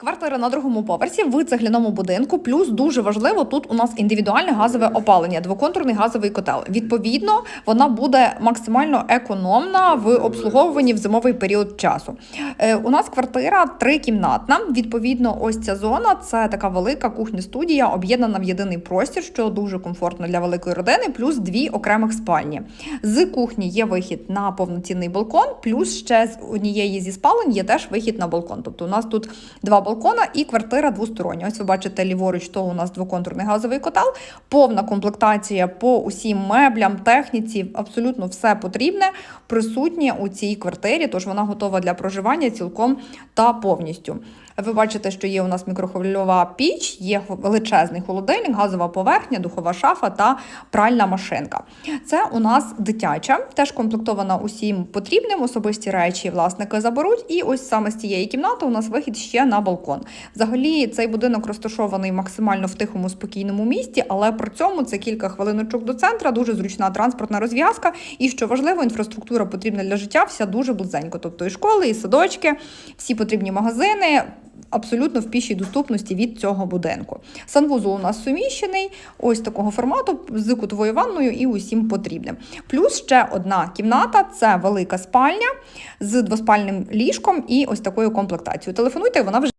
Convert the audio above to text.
Квартира на другому поверсі в цегляному будинку. Плюс дуже важливо тут у нас індивідуальне газове опалення, двоконтурний газовий котел. Відповідно, вона буде максимально економна в обслуговуванні в зимовий період часу. Е, у нас квартира трикімнатна. Відповідно, ось ця зона це така велика кухня-студія, об'єднана в єдиний простір, що дуже комфортно для великої родини, плюс дві окремих спальні. З кухні є вихід на повноцінний балкон, плюс ще з однієї зі спалень є теж вихід на балкон. Тобто у нас тут два балкона і квартира двостороння. Ось ви бачите ліворуч, то у нас двоконтурний газовий котел, повна комплектація по усім меблям, техніці, абсолютно все потрібне присутнє у цій квартирі, тож вона готова для проживання цілком та повністю. Ви бачите, що є у нас мікрохвильова піч, є величезний холодильник, газова поверхня, духова шафа та пральна машинка. Це у нас дитяча, теж комплектована усім потрібним. Особисті речі власники заберуть. І ось саме з цієї кімнати у нас вихід ще на балкон. Взагалі, цей будинок розташований максимально в тихому, спокійному місті, але при цьому це кілька хвилиночок до центра, дуже зручна транспортна розв'язка. І що важливо, інфраструктура потрібна для життя, вся дуже близенько. Тобто і школи, і садочки, всі потрібні магазини. Абсолютно в пішій доступності від цього будинку. Санвузол у нас суміщений, ось такого формату з кутовою ванною і усім потрібним. Плюс ще одна кімната це велика спальня з двоспальним ліжком і ось такою комплектацією. Телефонуйте, вона вже.